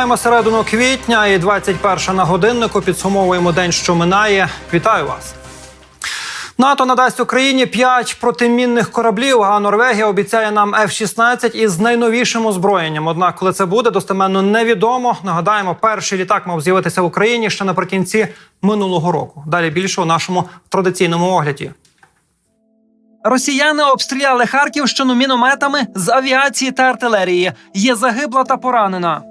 Маємо середину квітня і 21 на годиннику. Підсумовуємо день, що минає. Вітаю вас. НАТО надасть Україні 5 протимінних кораблів. А Норвегія обіцяє нам F-16 із найновішим озброєнням. Однак, коли це буде, достеменно невідомо. Нагадаємо, перший літак мав з'явитися в Україні ще наприкінці минулого року. Далі більше у нашому традиційному огляді. Росіяни обстріляли Харківщину мінометами з авіації та артилерії. Є загибла та поранена.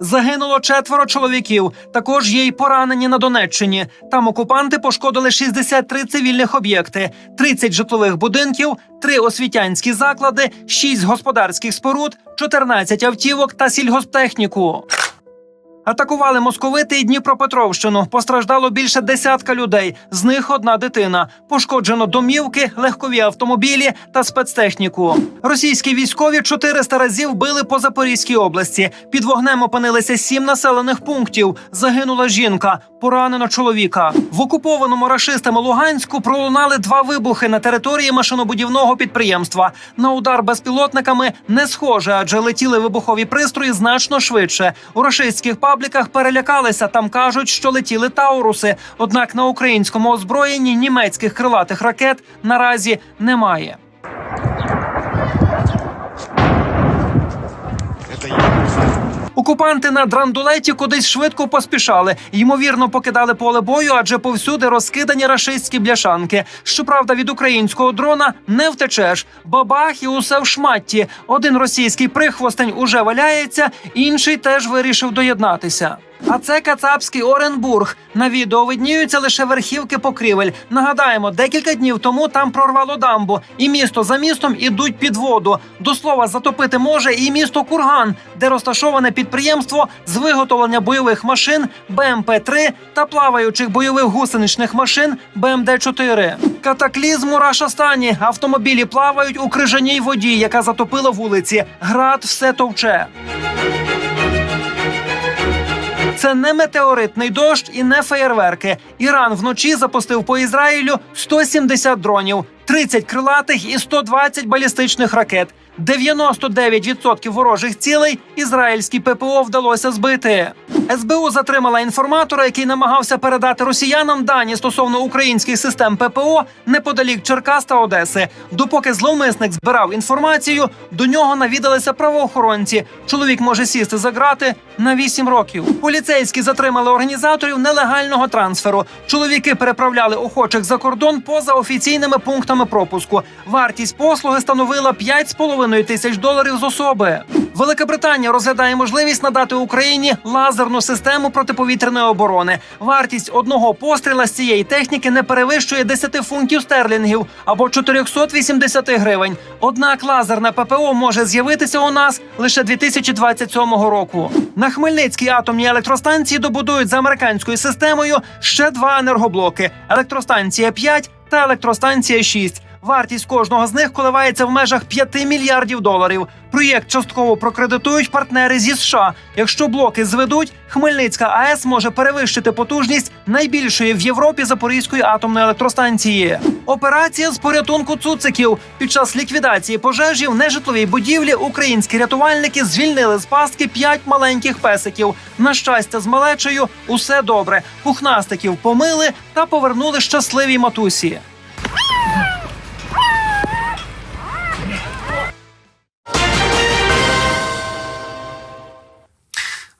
Загинуло четверо чоловіків. Також є й поранені на Донеччині. Там окупанти пошкодили 63 цивільних об'єкти, 30 житлових будинків, 3 освітянські заклади, 6 господарських споруд, 14 автівок та сільгосптехніку. Атакували московити і Дніпропетровщину. Постраждало більше десятка людей. З них одна дитина. Пошкоджено домівки, легкові автомобілі та спецтехніку. Російські військові 400 разів били по Запорізькій області. Під вогнем опинилися сім населених пунктів. Загинула жінка, поранено чоловіка. В окупованому рашистами Луганську пролунали два вибухи на території машинобудівного підприємства. На удар безпілотниками не схоже, адже летіли вибухові пристрої значно швидше. У рашистських пабліках перелякалися. Там кажуть, що летіли тауруси. Однак на українському озброєнні німецьких крилатих ракет наразі немає. Окупанти на драндулеті кудись швидко поспішали. Ймовірно, покидали поле бою, адже повсюди розкидані рашистські бляшанки. Щоправда, від українського дрона не втечеш. Бабах і усе в шматті. Один російський прихвостень уже валяється, інший теж вирішив доєднатися. А це Кацапський Оренбург. На відео видніються лише верхівки покрівель. Нагадаємо, декілька днів тому там прорвало дамбу, і місто за містом ідуть під воду. До слова, затопити може і місто Курган, де розташоване підприємство з виготовлення бойових машин БМП-3 та плаваючих бойових гусеничних машин БМД-4. Катаклізм у Рашастані. Автомобілі плавають у крижаній воді, яка затопила вулиці. Град все товче. Це не метеоритний дощ і не феєрверки. Іран вночі запустив по Ізраїлю 170 дронів, 30 крилатих і 120 балістичних ракет. 99% ворожих цілей ізраїльській ППО вдалося збити. СБУ затримала інформатора, який намагався передати росіянам дані стосовно українських систем ППО неподалік Черкас та Одеси. Допоки зловмисник збирав інформацію, до нього навідалися правоохоронці. Чоловік може сісти за грати на 8 років. Поліцейські затримали організаторів нелегального трансферу. Чоловіки переправляли охочих за кордон поза офіційними пунктами пропуску. Вартість послуги становила 5,5 тисяч доларів з особи. Велика Британія розглядає можливість надати Україні лазерну систему протиповітряної оборони. Вартість одного постріла з цієї техніки не перевищує 10 фунтів стерлінгів або 480 гривень. Однак лазерна ППО може з'явитися у нас лише 2027 року. На Хмельницькій атомній електростанції добудують за американською системою ще два енергоблоки: електростанція 5 та електростанція 6. Вартість кожного з них коливається в межах 5 мільярдів доларів. Проєкт частково прокредитують партнери зі США. Якщо блоки зведуть, Хмельницька АЕС може перевищити потужність найбільшої в Європі Запорізької атомної електростанції. Операція з порятунку цуциків під час ліквідації пожежі в нежитловій будівлі українські рятувальники звільнили з пастки п'ять маленьких песиків. На щастя, з малечею усе добре. Пухнастиків помили та повернули щасливій матусі.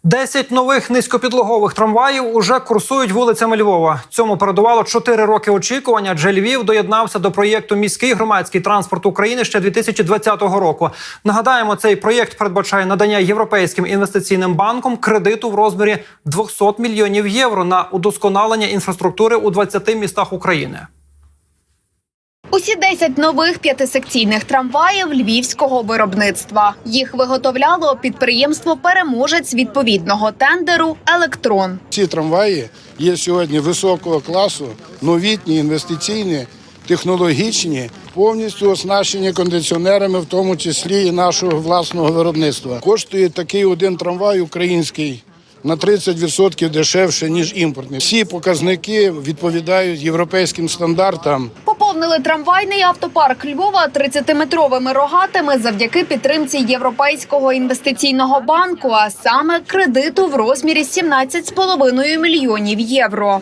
Десять нових низькопідлогових трамваїв уже курсують вулицями Львова. Цьому передувало чотири роки очікування. Адже Львів доєднався до проєкту Міський громадський транспорт України ще 2020 року. Нагадаємо, цей проєкт передбачає надання європейським інвестиційним банком кредиту в розмірі 200 мільйонів євро на удосконалення інфраструктури у 20 містах України. Усі 10 нових п'ятисекційних трамваїв львівського виробництва. Їх виготовляло підприємство Переможець відповідного тендеру Електрон. Ці трамваї є сьогодні високого класу, новітні, інвестиційні, технологічні, повністю оснащені кондиціонерами, в тому числі і нашого власного виробництва. Коштує такий один трамвай український. На 30% дешевше ніж імпортний. Всі показники відповідають європейським стандартам. По Наповнили трамвайний автопарк Львова 30-метровими рогатами завдяки підтримці Європейського інвестиційного банку, а саме кредиту в розмірі 17,5 мільйонів євро.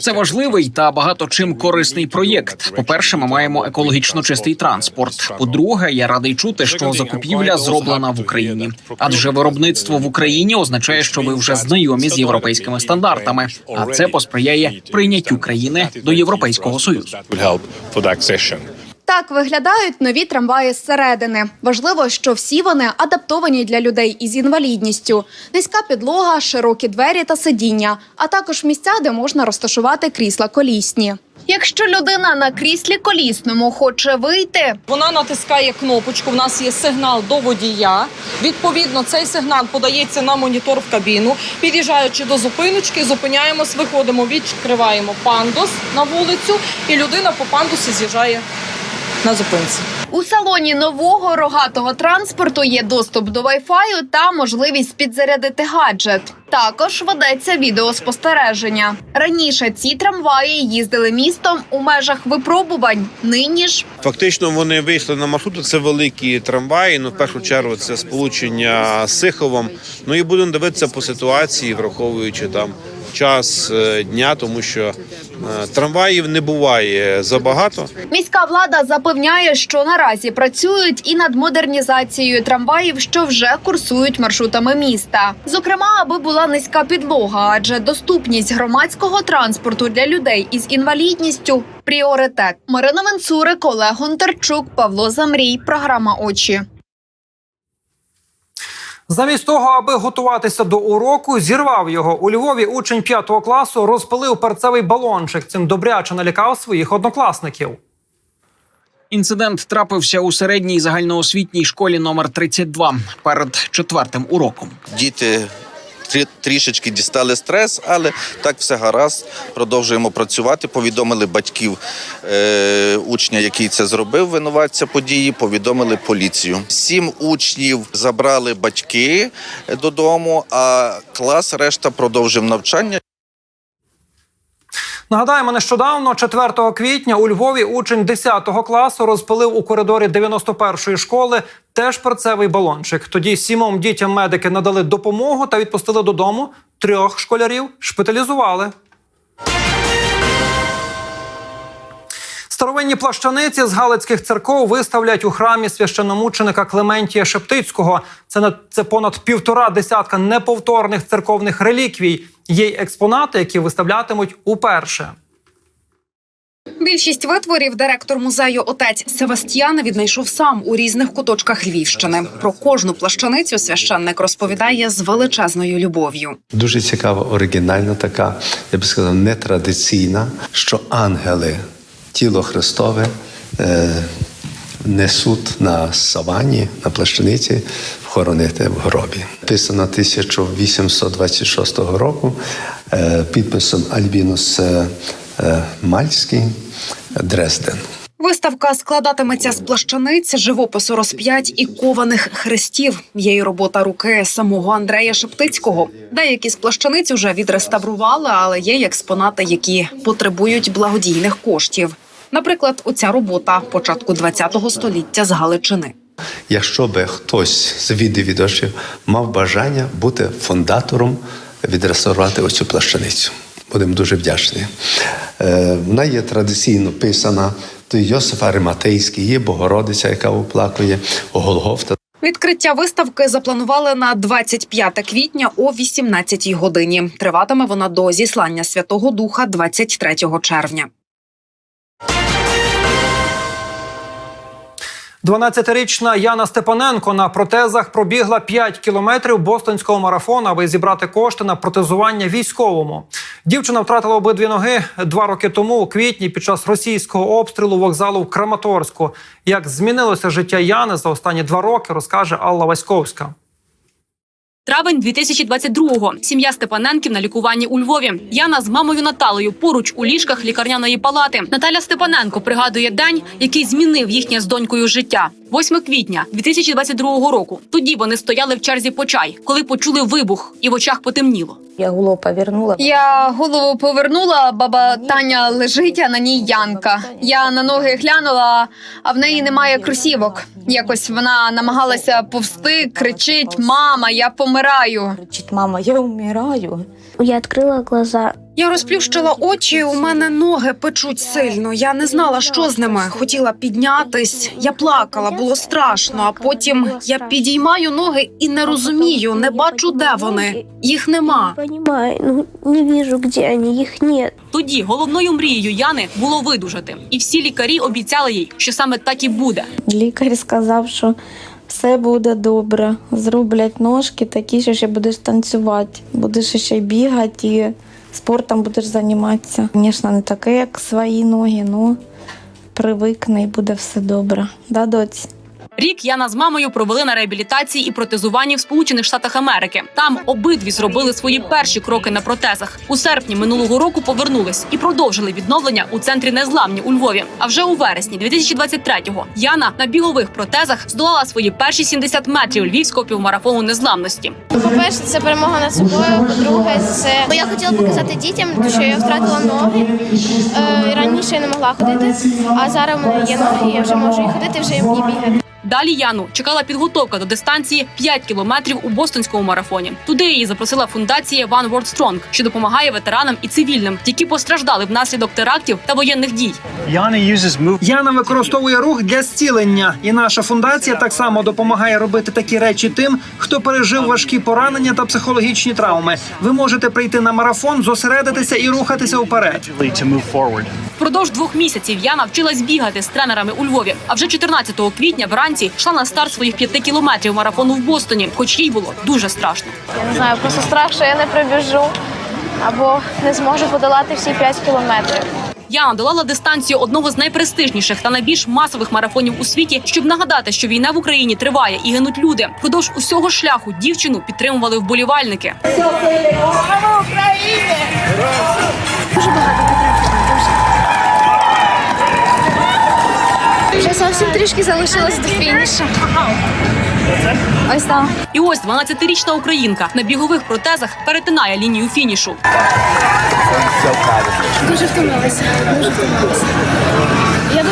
Це важливий та багато чим корисний проєкт. По перше, ми маємо екологічно чистий транспорт. По-друге, я радий чути, що закупівля зроблена в Україні, адже виробництво в Україні означає, що ви вже знайомі з європейськими стандартами. А це посприяє прийняттю країни до європейського союзу. Так виглядають нові трамваї зсередини. Важливо, що всі вони адаптовані для людей із інвалідністю. Низька підлога, широкі двері та сидіння, а також місця, де можна розташувати крісла колісні. Якщо людина на кріслі колісному хоче вийти, Вона натискає кнопочку. В нас є сигнал до водія. Відповідно, цей сигнал подається на монітор в кабіну. Під'їжджаючи до зупиночки, зупиняємось, виходимо, відкриваємо пандус на вулицю, і людина по пандусі з'їжджає на зупинці. у салоні нового рогатого транспорту є доступ до Wi-Fi та можливість підзарядити гаджет. Також ведеться відеоспостереження. Раніше ці трамваї їздили містом у межах випробувань. Нині ж Фактично вони вийшли на маршрут. Це великі трамваї. Ну, в першу чергу, це сполучення з Сиховом. Ну і будемо дивитися по ситуації, враховуючи там час е, дня, тому що е, трамваїв не буває забагато. Міська влада запевняє, що наразі працюють і над модернізацією трамваїв, що вже курсують маршрутами міста. Зокрема, аби була низька підлога, адже доступність громадського транспорту для людей із інвалідністю пріоритет. Марина Венцурик, Олег Гонтарчук, Павло Замрій. Програма очі. Замість того, аби готуватися до уроку, зірвав його у Львові. Учень 5 класу розпалив перцевий балончик. Цим добряче налякав своїх однокласників. Інцидент трапився у середній загальноосвітній школі номер 32 перед четвертим уроком. діти трішечки дістали стрес, але так все гаразд. Продовжуємо працювати. Повідомили батьків е, учня, який це зробив, винуватця події. Повідомили поліцію. Сім учнів забрали батьки додому, а клас решта продовжив навчання. Нагадаємо, нещодавно, 4 квітня, у Львові учень 10 класу розпилив у коридорі 91-ї школи теж перцевий балончик. Тоді сімом дітям медики надали допомогу та відпустили додому. Трьох школярів шпиталізували. Старовинні плащаниці з галицьких церков виставлять у храмі священномученика Клементія Шептицького. Це на це понад півтора десятка неповторних церковних реліквій. Є й експонати, які виставлятимуть уперше. Більшість витворів директор музею отець Севастьяна віднайшов сам у різних куточках Львівщини. Про кожну плащаницю священник розповідає з величезною любов'ю. Дуже цікава, оригінальна, така, я би сказав, нетрадиційна, що ангели, тіло Христове е, несуть на савані, на плащаниці, вхоронити в гробі. Писано 1826 року е, підписом Альбінус е, Мальський, Дрезден. Виставка складатиметься з плащаниць, живопису розп'ять і кованих хрестів. Є й робота руки самого Андрея Шептицького. Деякі з плащаниць уже відреставрували, але є експонати, які потребують благодійних коштів. Наприклад, оця робота початку ХХ століття з Галичини. Якщо би хтось з відвідувачів мав бажання бути фондатором, відреставрувати оцю плащаницю. Будемо дуже вдячні. Е, вона є традиційно писана. То Йосиф Ариматейський, є Богородиця, яка оплакує, Голгофта. Відкриття виставки запланували на 25 квітня о 18 годині. Триватиме вона до зіслання Святого Духа 23 червня. 12-річна Яна Степаненко на протезах пробігла 5 кілометрів бостонського марафону, аби зібрати кошти на протезування військовому. Дівчина втратила обидві ноги два роки тому, у квітні, під час російського обстрілу вокзалу в Краматорську. Як змінилося життя Яни за останні два роки, розкаже Алла Васьковська. Травень 2022-го. Сім'я Степаненків на лікуванні у Львові. Яна з мамою Наталею поруч у ліжках лікарняної палати. Наталя Степаненко пригадує день, який змінив їхнє з донькою життя. 8 квітня 2022 року. Тоді вони стояли в черзі по чай, коли почули вибух, і в очах потемніло. Я голову повернула. Я голову повернула, баба Таня лежить, а на ній Янка. Я на ноги глянула, а в неї немає кросівок. Якось вона намагалася повсти, кричить: Мама, я помираю. Кричить, мама, я умираю. Я открыла глаза. Я розплющила очі. У мене ноги печуть сильно. Я не знала, що з ними. Хотіла піднятись. Я плакала, було страшно. А потім я підіймаю ноги і не розумію, не бачу, де вони. Їх нема. Ну не вижу, где они, их нет. Тоді головною мрією Яни було видужати, і всі лікарі обіцяли їй, що саме так і буде. Лікар сказав, що все буде добре. Зроблять ножки такі, що ще будеш танцювати, будеш ще й бігати і спортом будеш займатися. Звісно, не таке, як свої ноги, але привикне і буде все добре. Да, доць? Рік Яна з мамою провели на реабілітації і протезуванні в Сполучених Штатах Америки. Там обидві зробили свої перші кроки на протезах. У серпні минулого року повернулись і продовжили відновлення у центрі незламні у Львові. А вже у вересні 2023-го Яна на бігових протезах здолала свої перші 70 метрів львівського півмарафону незламності. По-перше, це перемога над собою. По-друге, це я хотіла показати дітям, що я втратила ноги. Е, раніше я не могла ходити, а зараз в мене є ноги, я вже можу і ходити, вже і бігати. Далі Яну чекала підготовка до дистанції 5 кілометрів у бостонському марафоні. Туди її запросила фундація One World Strong, що допомагає ветеранам і цивільним, які постраждали внаслідок терактів та воєнних дій. Яна використовує рух для зцілення, і наша фундація так само допомагає робити такі речі тим, хто пережив важкі поранення та психологічні травми. Ви можете прийти на марафон, зосередитися і рухатися вперед. Впродовж двох місяців Яна вчилась бігати з тренерами у Львові. А вже 14 квітня вранці йшла на старт своїх п'яти кілометрів марафону в Бостоні, хоч їй було дуже страшно. Я не знаю, просто страх, що я не прибіжу або не зможу подолати всі 5 кілометрів. Яна долала дистанцію одного з найпрестижніших та найбільш масових марафонів у світі, щоб нагадати, що війна в Україні триває і гинуть люди. Впродовж усього шляху дівчину підтримували вболівальники. Вже зовсім трішки залишилось до фінішу. Ось там. І ось 12-річна українка на бігових протезах перетинає лінію фінішу. Дуже втомилася. Дуже втомилася.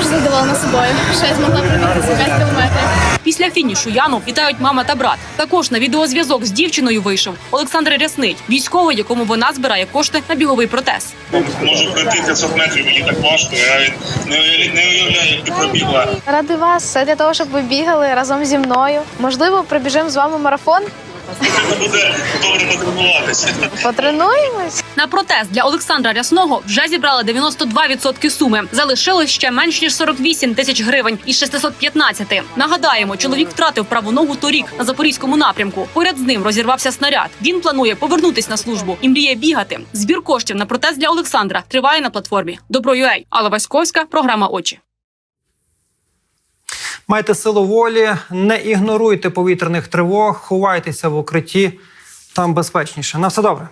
Дуже задоволена собою, що я змогла пробігти ці 5 кілометрів. Після фінішу Яну вітають мама та брат. Також на відеозв'язок з дівчиною вийшов Олександр Рясний, військовий, якому вона збирає кошти на біговий протез. Можу пройти 500 метрів, мені так важко. Я не уявляю, не як ти пробігла. Ради вас, все для того, щоб ви бігали разом зі мною. Можливо, пробіжимо з вами марафон. Треба буде добре потренуватися. Потренуємось. На протез для Олександра Рясного вже зібрали 92% суми. Залишилось ще менш ніж 48 тисяч гривень із 615. Нагадаємо, чоловік втратив праву ногу торік на запорізькому напрямку. Поряд з ним розірвався снаряд. Він планує повернутись на службу і мріє бігати. Збір коштів на протез для Олександра триває на платформі Добро.ua. Алла Васьковська, програма Очі. Майте силу волі, не ігноруйте повітряних тривог, ховайтеся в укритті. Там безпечніше. На все добре.